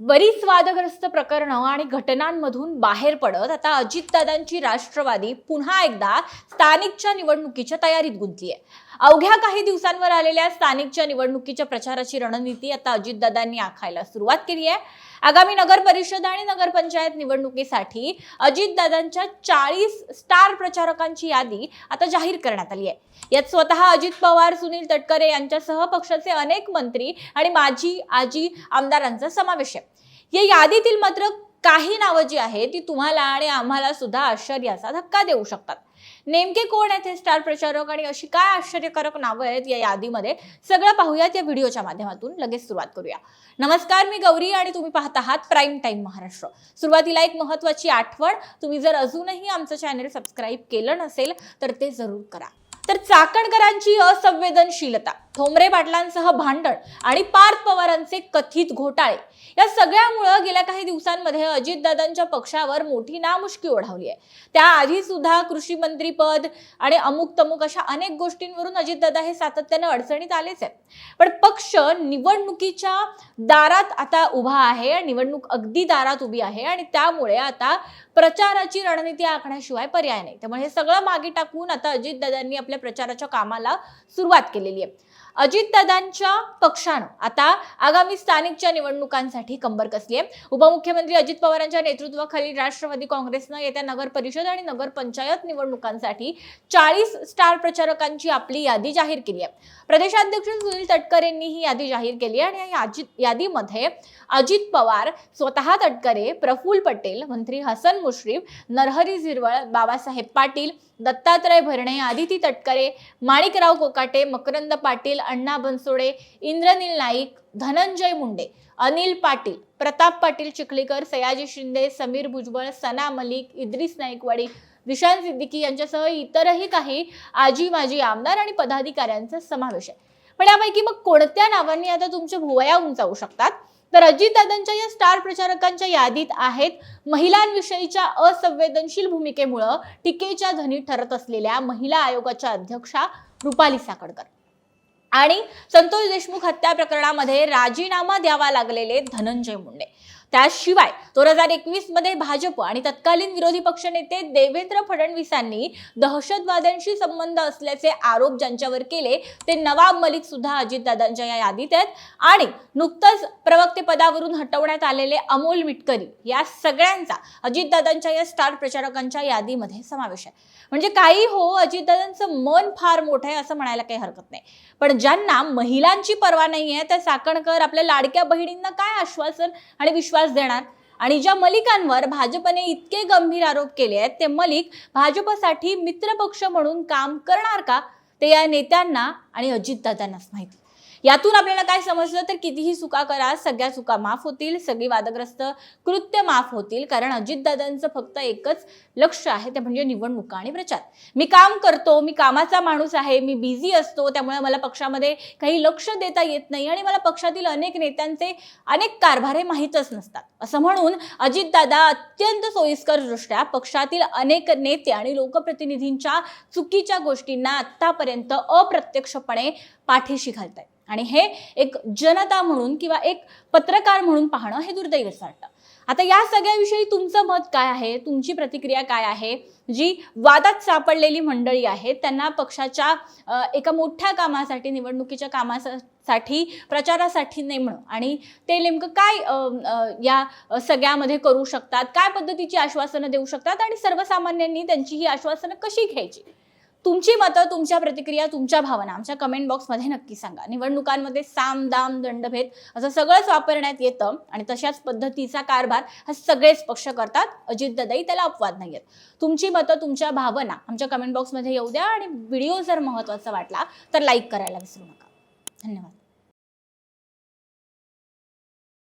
बरीच वादग्रस्त प्रकरणं आणि घटनांमधून बाहेर पडत आता अजितदादांची राष्ट्रवादी पुन्हा एकदा स्थानिकच्या निवडणुकीच्या तयारीत गुंतली आहे अवघ्या काही दिवसांवर आलेल्या स्थानिकच्या निवडणुकीच्या प्रचाराची रणनीती आता अजितदादांनी आखायला सुरुवात केली आहे आगामी नगर परिषद आणि नगरपंचायत निवडणुकीसाठी अजितदादांच्या चाळीस स्टार प्रचारकांची यादी आता जाहीर करण्यात आली आहे. यात स्वतः अजित पवार सुनील तटकरे यांच्यासह पक्षाचे अनेक मंत्री आणि माजी आजी आमदारांचा समावेश आहे. या यादीतील मात्र काही नावं जी आहेत ती तुम्हाला आणि आम्हाला सुद्धा आश्चर्याचा धक्का देऊ शकतात. नेमके कोण आहेत हे स्टार प्रचारक आणि अशी काय आश्चर्यकारक नावं आहेत या यादीमध्ये? सगळं पाहूयात या व्हिडिओच्या माध्यमातून. लगेच सुरुवात करूया. नमस्कार मी गौरी आणि तुम्ही पाहत आहात प्राईम टाईम महाराष्ट्र. सुरुवातीला एक महत्वाची आठवण तुम्ही जर अजूनही आमचं चॅनल सबस्क्राईब केलं नसेल तर ते जरूर करा. तर चाकणकरांची असंवेदनशीलता. ठोंबरे पाटलांसह भांडण आणि पार्थ पवारांचे कथित घोटाळे. या सगळ्यामुळं गेल्या काही दिवसांमध्ये अजितदादांच्या पक्षावर मोठी नामुष्की ओढावली आहे. त्याआधी सुद्धा कृषी मंत्री पद आणि अमुक तमुक अशा अनेक गोष्टींवरून अजितदादा हे सातत्यानं अडचणीत आलेच आहे पण पक्ष निवडणुकीच्या दारात आता उभा आहे निवडणूक अगदी दारात उभी आहे आणि त्यामुळे आता प्रचाराची रणनीती आखण्याशिवाय पर्याय नाही. त्यामुळे हे सगळं मागे टाकून आता अजितदादांनी आपल्या प्रचाराच्या कामाला सुरुवात केलेली आहे. अजितदादांच्या पक्षानं. आता आगामी स्थानिकच्या निवडणुकांसाठी कंबर कसली आहे? उपमुख्यमंत्री अजित पवारांच्या नेतृत्वाखाली राष्ट्रवादी काँग्रेसनं येत्या नगर परिषद आणि नगर पंचायत निवडणुकांसाठी चाळीस स्टार प्रचारकांची आपली यादी जाहीर केली आहे. प्रदेशाध्यक्ष सुनील तटकरेंनी ही यादी जाहीर केली आहे आणि या यादीमध्ये अजित पवार स्वतः तटकरे प्रफुल पटेल मंत्री हसन मुश्रीफ नरहरी झिरवळ बाबासाहेब पाटील दत्तात्रय भरणे आदिती तटकरे माणिकराव कोकाटे मकरंद पाटील अण्णा बनसोडे इंद्रनील नाईक धनंजय मुंडे अनिल पाटील प्रताप पाटील चिखलीकर सयाजी शिंदे समीर भुजबळ सना मलिक इद्रिस नाईकवाडी विशाल सिद्दीकी यांच्यासह इतरही काही आजी माजी आमदार आणि पदाधिकाऱ्यांचा समावेश आहे. पण यापैकी मग कोणत्या नावांनी आता तुमच्या भुवया उंचावू शकतात? तर अजितदादांच्या या स्टार प्रचारकांच्या यादीत आहेत महिलांविषयीच्या असंवेदनशील भूमिकेमुळं टीकेच्या धनी ठरत असलेल्या महिला आयोगाच्या अध्यक्षा रुपाली साकडकर आणि संतोष देशमुख हत्या प्रकरणामध्ये राजीनामा द्यावा लागलेले धनंजय मुंडे. त्याशिवाय दोन हजार एकवीसमध्ये भाजप आणि तत्कालीन विरोधी पक्षनेते देवेंद्र फडणवीसांनी दहशतवाद्यांशी संबंध असल्याचे आरोप ज्यांच्यावर केले ते नवाब मलिक सुद्धा अजितदादांच्या या यादीत आहेत. आणि नुकतंच प्रवक्ते पदावरून हटवण्यात आलेले अमोल मिटकरी या सगळ्यांचा अजितदादांच्या या स्टार प्रचारकांच्या यादीमध्ये समावेश आहे. म्हणजे काही हो अजितदादांचं मन फार मोठं आहे असं म्हणायला काही हरकत नाही. पण ज्यांना महिलांची पर्वा नाही आहे त्या साकणकर आपल्या लाडक्या बहिणींना काय आश्वासन आणि विश्वास देणार. आणि ज्या मलिकांवर भाजपने इतके गंभीर आरोप केले आहेत ते मलिक भाजपसाठी मित्रपक्ष म्हणून काम करणार का? ते या नेत्यांना आणि अजितदादांनाच माहिती. यातून आपल्याला काय समजलं तर कितीही चुका करा सगळ्या चुका माफ होतील सगळी वादग्रस्त कृत्य माफ होतील. कारण अजितदादांचं फक्त एकच लक्ष आहे ते म्हणजे निवडणुका आणि प्रचार. मी काम करतो मी कामाचा माणूस आहे मी बिझी असतो त्यामुळे मला पक्षामध्ये काही लक्ष देता येत नाही आणि मला पक्षातील अनेक नेत्यांचे अनेक कारभार हे माहीतच नसतात. असं म्हणून अजितदादा अत्यंत सोयीस्कर दृष्ट्या पक्षातील अनेक नेते आणि लोकप्रतिनिधींच्या चुकीच्या गोष्टींना आतापर्यंत अप्रत्यक्षपणे पाठीशी घालतायत. आणि हे एक जनता म्हणून किंवा एक पत्रकार म्हणून पाहणं हे दुर्दैवच वाटतं. आता या सगळ्याविषयी तुमचं मत काय आहे? तुमची प्रतिक्रिया काय आहे? जी वादात सापडलेली मंडळी आहेत त्यांना पक्षाच्या एका मोठ्या कामासाठी निवडणुकीच्या कामासाठी प्रचारासाठी नेमणं आणि ते नेमकं काय या सगळ्यामध्ये करू शकतात? काय पद्धतीची आश्वासनं देऊ शकतात? आणि सर्वसामान्यांनी त्यांची ही आश्वासनं कशी घ्यायची? तुमची मतं तुमच्या प्रतिक्रिया तुमच्या भावना आमच्या कमेंट बॉक्समध्ये नक्की सांगा. निवडणुकांमध्ये साम दाम दंडभेद असं सगळंच वापरण्यात येतं आणि तशाच पद्धतीचा कारभार हा सगळेच पक्ष करतात. अजितदादाई त्याला अपवाद नाही आहेत. तुमची मतं तुमच्या भावना आमच्या कमेंट बॉक्समध्ये येऊ द्या आणि व्हिडिओ जर महत्त्वाचा वाटला तर लाईक करायला विसरू नका. धन्यवाद.